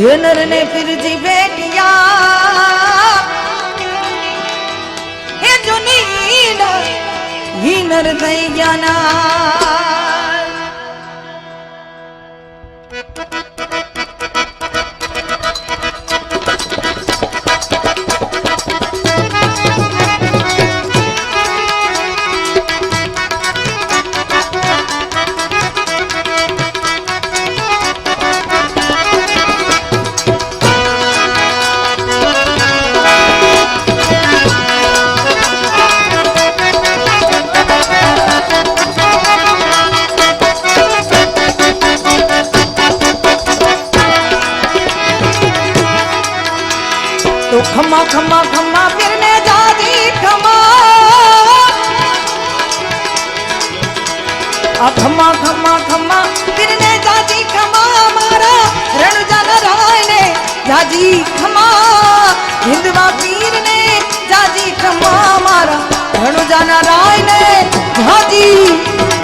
જે નર ને ફિરજી ભેટિયા. એ જૂની હિનર થઈ ગયા આ ખમા ખમા ખમા ફિરને જાજી ખમા મારા. રણુજા રાયને જાજી ખમા હિન્દવા પીરને જાજી ખમા મારા. રણુજા રાયને જાજી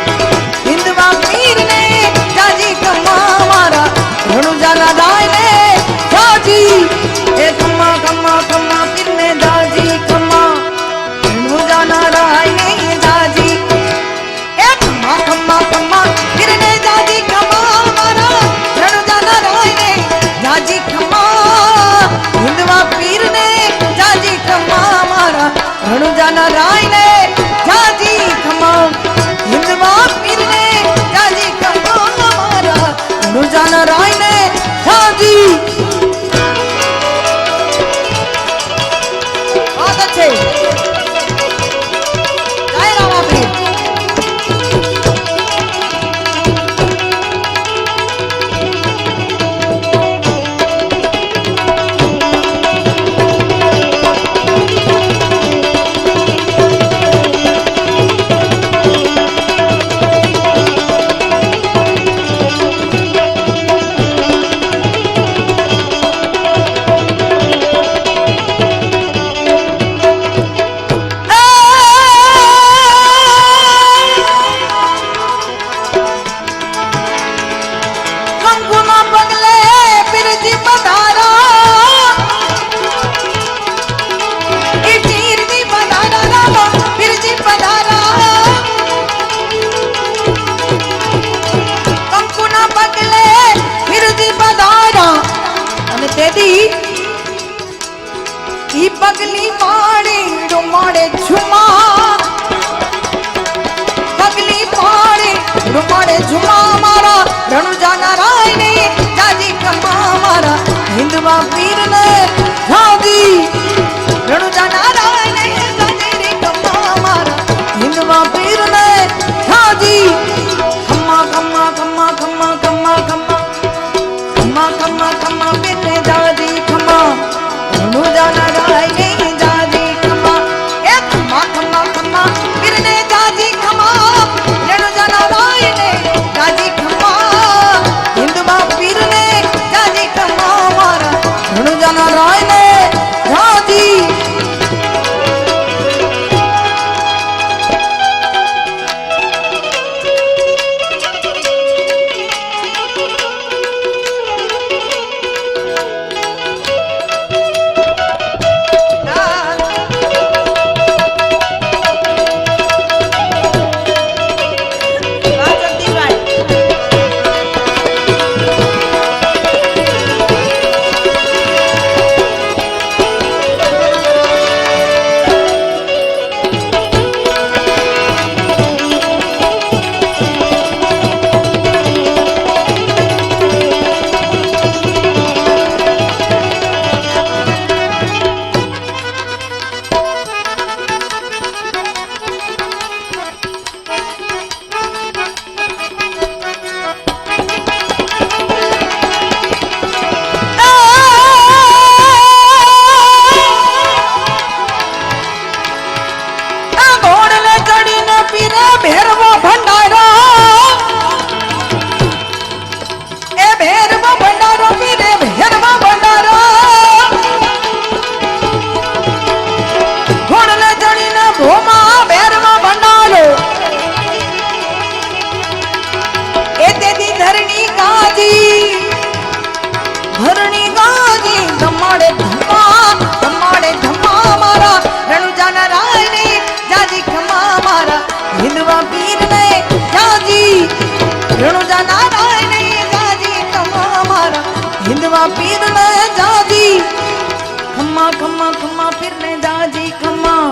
ખમા ખમા પીર ને જાજી ખમ્મા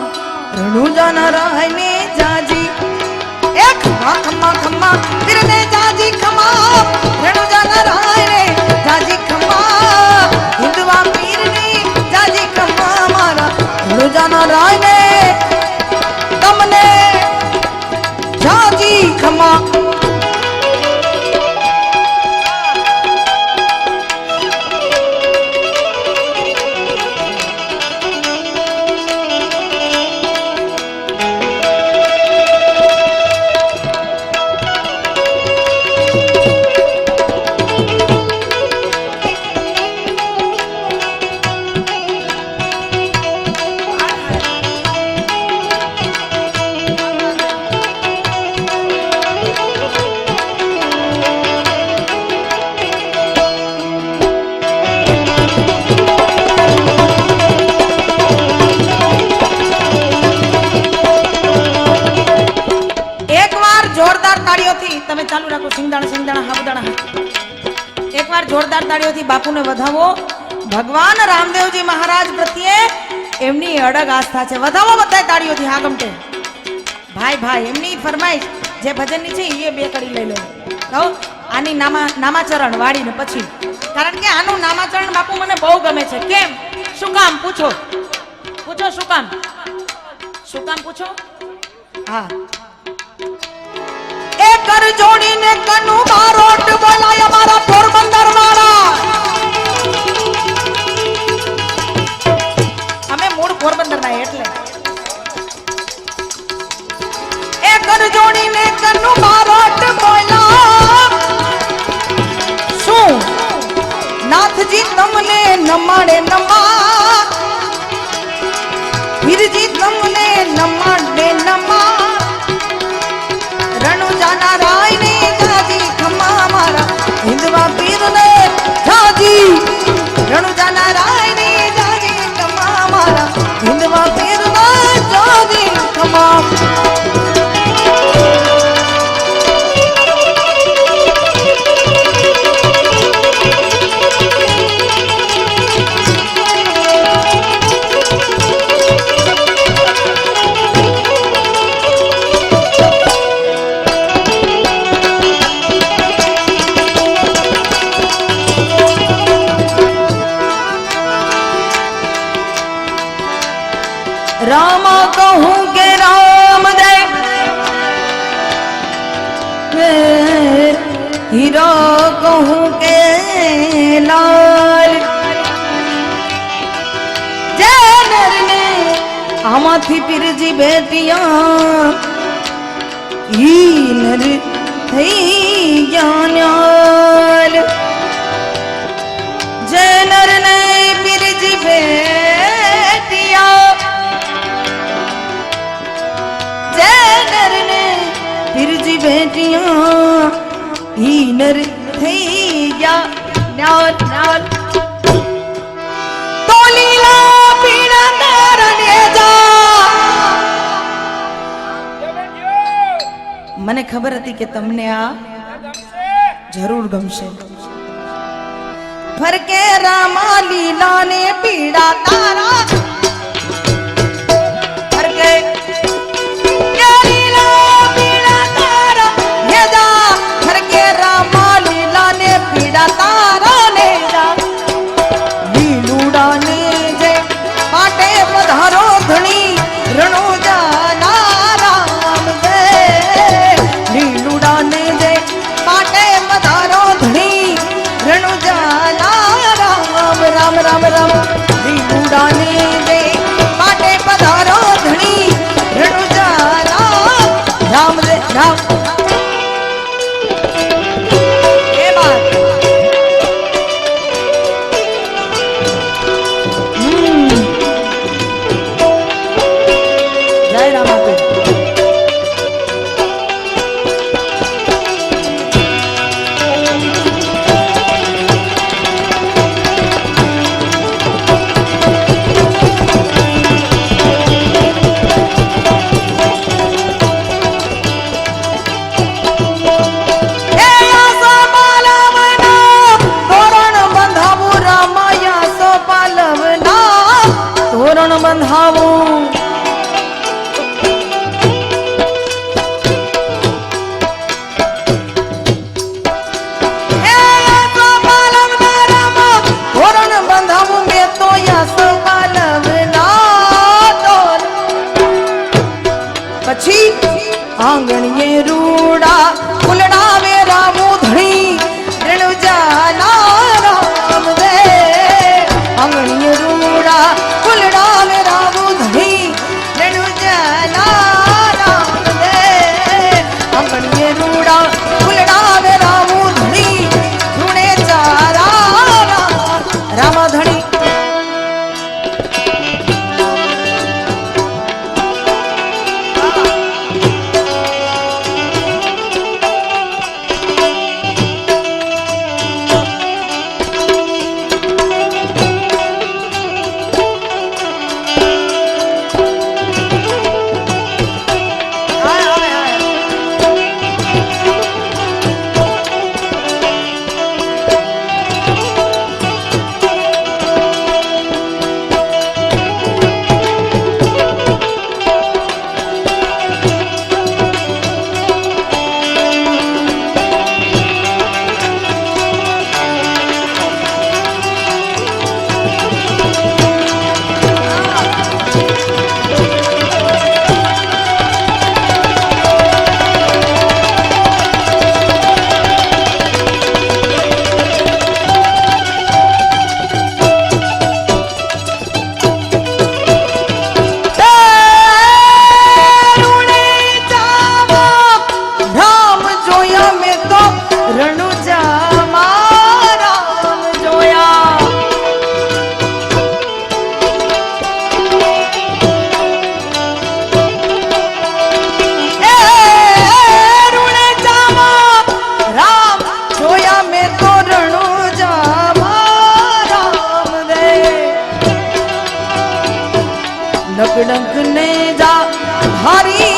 રણુજા ને જાજી. એ ખમા ખમા ખમા પીર ને જાજી ખમ્મા રણુજા ને જાજી, ખમા. હિન્દવા પીર ને જાજી, ખમા મારા. રણુજા ને તમને જાજી ખમ્મા તાળીઓથી બાપુને વધાવો. ભગવાન રામદેવજી મહારાજ પ્રત્યે એમની અડગ આસ્થા છે. વધાવો બધા તાળીઓથી હા ગમટે ભાઈ ભાઈ, એમની ફરમાઈશ જે ભજનની છે એ બે કડી લઈ લો. કહો, આની નામા, નામાચરણ વાળીને પછી. કારણ કે આનું નામાચરણ બાપુ મને બહુ ગમે છે. કેમ? શું કામ? પૂછો. પૂછો શું કામ? શું કામ પૂછો? હા. એ કર જોડીને કનુ બારોટ લાલ જય નરને આમાંથી પીરજી બેટિયા ઈ નર થઈ જ્ઞાન્યાલ જય નરને પીરજી બેટિયા જય નરને પીરજી બેટિયા ઈ નર થઈ ગયા મને ખબર હતી કે તમને આ જરૂર ગમશે. ફરકે રામા લીલા ને પીડા તારા. રામ રામ નકડંક ને જા હરી